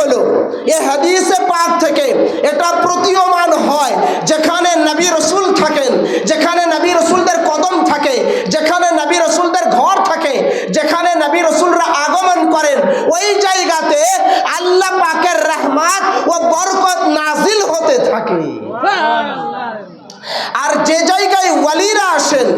হলো। এ হাদিসে পাক থেকে এটা প্রতীয়মান হয়। যেখানে নবী রসুল থাকেন, যেখানে নবী রসুলদের কদম থাকে, যেখানে নবী রসুলদের ঘর থাকে, যেখানে নবী রসুলরা আগমন করেন, ওই জায়গাতে আল্লাহ পাকের রহমাত ও বরকত নাজিল হতে থাকে। আর যে জায়গায় ওয়ালিরা আসেন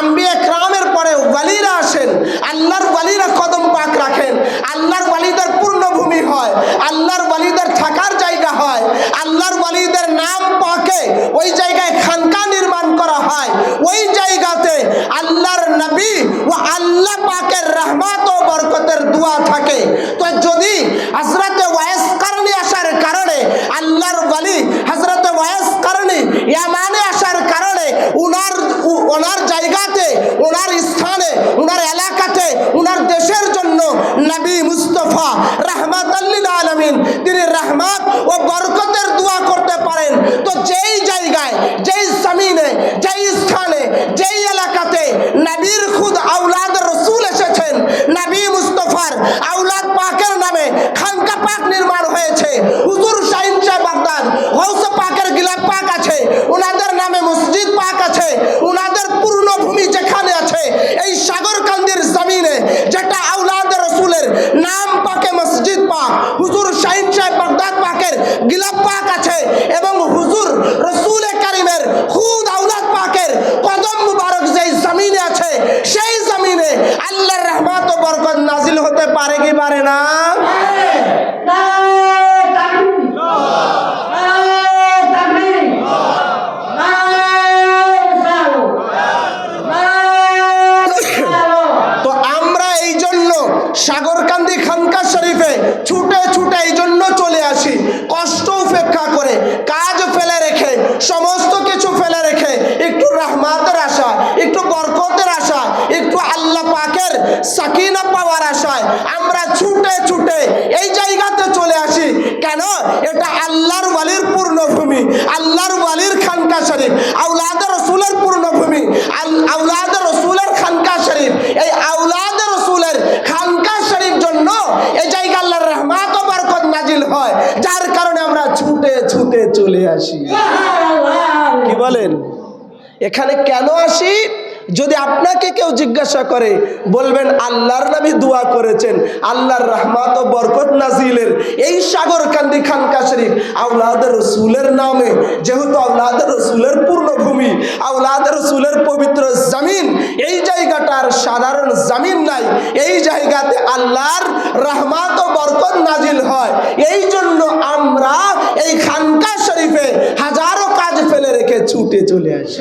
আম্বিয়া ক্রামের পরে ওয়ালিরা আসেন, আল্লাহর ওয়ালিরা কদম পাক রাখেন আল্লাহর ওয়ালিদের পূর্ণভূমি হয় আল্লাহর ওয়ালিদের থাকার জায়গা হয় আল্লাহর ওয়ালিদের নাম পাকে ওই জায়গায় খানকা নির্মাণ করা হয় ওই জায়গাতে আল্লাহর নবী ও আল্লাহ পাকের রহমত ও বরকতের দোয়া থাকে তো যদি হজরতে ওয়াইস কারণে আসার কারণে আল্লাহর ওয়ালি হজরতে ওয়াইস কারণে ইয়ামানে আসার কারণে উনার উ- ওনার জায়গাতে ওনার স্থানে ওনার এলাকাতে ওনার দেশের জন্য নবী মুস্তফা রহমত আলমিন তিনি রহমত ও বরকতের দোয়া করতে পারেন তো যেই জায়গায় যেই জমিনে যেই স্থানে যেই এলাকাতে নবীর খুদ আউলাদ রসুল এসেছেন নবী মুস্তফার আউলাদ পাকের নামে খানকা পাক নির্মাণ হয়েছে হুজুর শাহিন শাহ বাগদাদ গৌস পাকের গিলাপ পাক আছে ওনাদের নামে মসজিদ পাক আছে ওনাদের পূর্ণভূমি যেখানে আছে এই সাগরকান্দির জমিনে যেটা আউলাদ রসুলের নাম পাকে মসজিদ পাক হুজুর শাহিন শাহ বাগদাদ পাকের আছে এবং হুজুর রসুল কারিমের খুদ আউলাদ পাকের কদম মুবারক যেই জমিনে আছে, সেই জমিনে আল্লাহর রহমত ও বরকত নাজিল হতে পারে কি পারে না? সাগরকান্দি খানকা শরীফে ছুটে ছুটে এই জন্য চলে আসি কষ্ট উপেক্ষা করে কাজ ফেলে রেখে সমস্ত কিছু ফেলে রেখে একটু রহমাতের আশা একটু বরকতের আশা একটু আল্লাহ পাকের সাকিনা পাওয়ার আশায় আমরা ছুটে ছুটে এই জায়গাতে চলে আসি। কেন? এটা আল্লাহর ওয়ালির পূর্ণভূমি আল্লাহর ওয়ালির খানকা শরীফ আউলাদ রসুলের পূর্ণভূমি আল- আউলাদ রসুলের খানকা শরীফ। এই আউলাদ রসুলের খানকা শরীফ জন্য এই জায়গা আল্লাহর রহমাত বরকত নাজিল হয় যার কারণে আমরা ছুটে ছুটে চলে আসি। কি বলেন? এখানে কেন আসি? যদি আপনাকে কেউ জিজ্ঞাসা করে, বলবেন, আল্লাহর নবী দোয়া করেছেন, আল্লাহর রহমাত ও বরকত নাজিলের এই সাগর কান্দি খানকা শরীফ আউলাদ রসুলের নামে, যেহেতু আউলাদ রসুলের পূর্ণভূমি আউলাদ রসুলের পবিত্র জমিন, এই জায়গাটার সাধারণ জমিন নাই, এই জায়গাতে আল্লাহর রহমাত ও বরকত নাজিল হয়, এই জন্য আমরা এই খানকা শরীফে হাজারো কাজ ফেলে রেখে ছুটে চলে আসি।